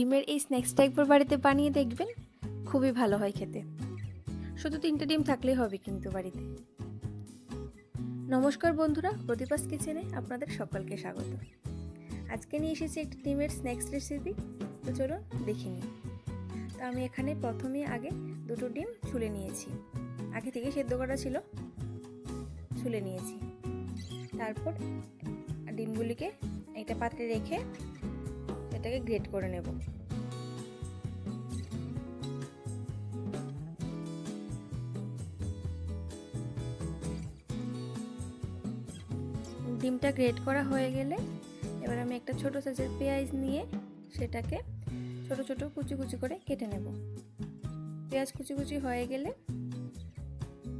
ডিমের এই স্ন্যাক্সটা একবার বাড়িতে বানিয়ে দেখবেন, খুবই ভালো হয় খেতে। শুধু তিনটে ডিম থাকলেই হবে কিন্তু বাড়িতে। নমস্কার বন্ধুরা, প্রদীপাস কিচেনে আপনাদের সকলকে স্বাগত। আজকে নিয়ে এসেছি একটি ডিমের স্ন্যাক্স রেসিপি তো চলো দেখে নিই। তো আমি এখানে প্রথমে আগে দুটো ডিম ছুলে নিয়েছি। আগে থেকে সেদ্ধ করা ছিল, ছুলে নিয়েছি। তারপর ডিমগুলিকে একটা পাত্রে রেখে এটাকে গ্রেট করে নেব। ডিমটা গ্রেট করা হয়ে গেলে এবার আমি একটা ছোট সাইজের পেঁয়াজ নিয়ে সেটাকে ছোট ছোট কুচি কুচি করে কেটে নেব। পেঁয়াজ কুচি কুচি হয়ে গেলে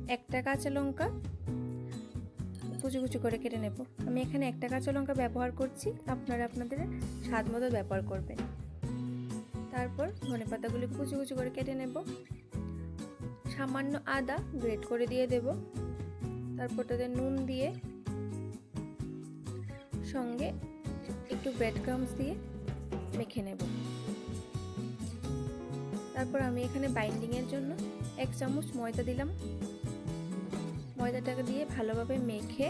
একটা কাঁচা লঙ্কা কুচি কুচি করে কেটে নেব। আমি এখানে একটা কাঁচা লঙ্কা ব্যবহার করছি, আপনারা আপনাদের স্বাদ মতো ব্যবহার করবেন। তারপর ধনে পাতাগুলি কুচি কুচি করে কেটে নেব। সামান্য আদা গ্রেট করে দিয়ে দেব। তারপর তাতে নুন দিয়ে সঙ্গে একটু ব্রেড ক্রামস দিয়ে মেখে নেব। তারপর আমি এখানে বাইন্ডিংয়ের জন্য এক চামচ ময়দা দিলাম। ময়দাটাকে দিয়ে ভালোভাবে মেখে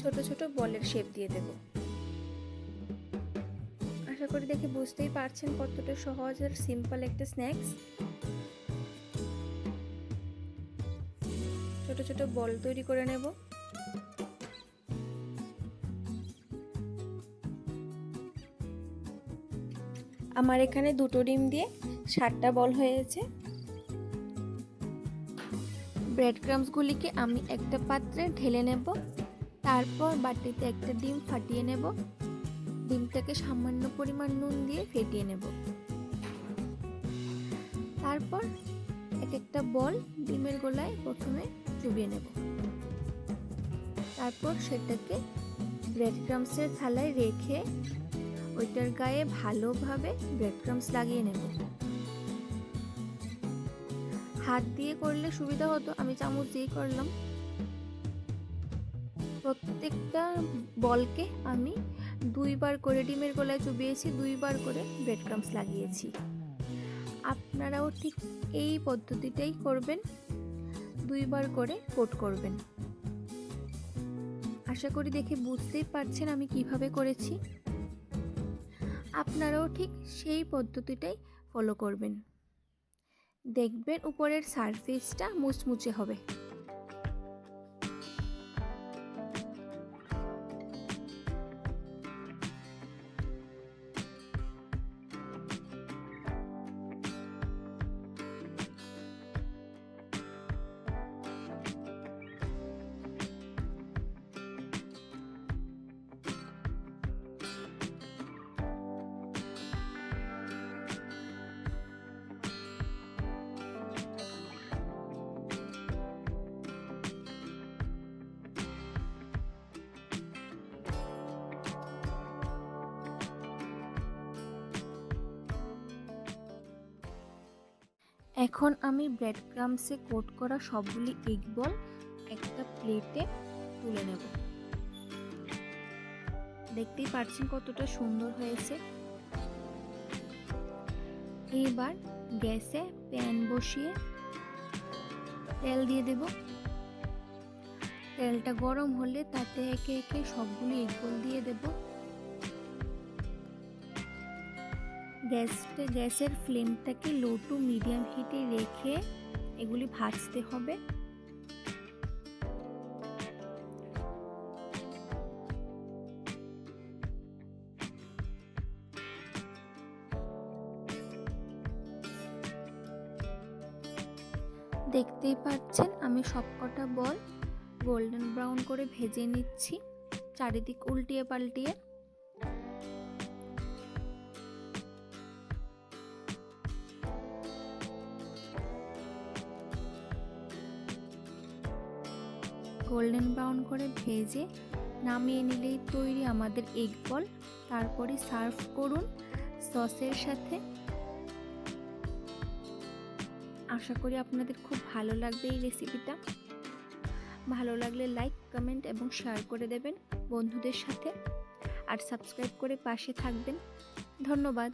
ছোট ছোট বলের শেপ দিয়ে দেব। আশা করি দেখে বুঝতেই পারছেন কতটা সহজ আর সিম্পল একটা স্ন্যাক্স ছোট ছোট বল তৈরি করে নেব। আমার এখানে দুটো ডিম দিয়ে ষাটটা বল হয়েছে। ব্রেড ক্রামসগুলিকে আমি একটা পাত্রে ঢেলে নেব, তারপর বাটিতে একটা ডিম ফাটিয়ে নেব, ডিমটাকে সামান্য পরিমাণ নুন দিয়ে ফেটিয়ে নেব। তারপর এক একটা বল ডিমের গোলায় প্রথমে চুবিয়ে নেব। তারপর সেটাকে ব্রেড ক্রামসের থালায় রেখে ওইটার গায়ে ভালোভাবে ব্রেড ক্রামস লাগিয়ে নেব। হাত দিয়ে করলে সুবিধা হতো, আমি চামচ দিয়ে করলাম। প্রত্যেকটা বলকে আমি দুইবার করে ডিমের গলায় চুবিয়েছি, দুইবার করে ব্রেড ক্রামস লাগিয়েছি। আপনারাও ঠিক এই পদ্ধতিটাই করবেন, দুইবার করে কোট করবেন। আশা করি দেখে বুঝতেই পারছেন আমি কীভাবে করেছি। আপনারাও ঠিক সেই পদ্ধতিটাই ফলো করবেন। দেখবেন উপরের সারফেসটা মুচমুচে হবে। এখন আমি ব্রেড ক্রামসে কোট করা সবগুলি এগ বল একটা প্লেটে তুলে নেব। দেখতেই পাচ্ছেন কতটা সুন্দর হয়েছে। এইবার গ্যাসে প্যান বসিয়ে তেল দিয়ে দেব। তেলটা গরম হলে তাতে একে একে সবগুলি এগ বল দিয়ে দেবো। গ্যাসটা, গ্যাসের ফ্লেমটাকে লো টু মিডিয়াম হিটে রেখে এগুলি ভাজতে হবে। দেখতেই পাচ্ছেন, আমি সবকটা বল গোল্ডেন ব্রাউন করে ভেজে নিচ্ছি, চারিদিক উল্টিয়ে পাল্টিয়ে। গোল্ডেন ব্রাউন করে ভেজে নামিয়ে নিলেই তৈরি আমাদের এগ বল তারপরে সার্ভ করুন সসের সাথে। আশা করি আপনাদের খুব ভালো লাগবে এই রেসিপিটা ভালো লাগলে লাইক কমেন্ট এবং শেয়ার করে দেবেন বন্ধুদের সাথে। আর সাবস্ক্রাইব করে পাশে থাকবেন। ধন্যবাদ।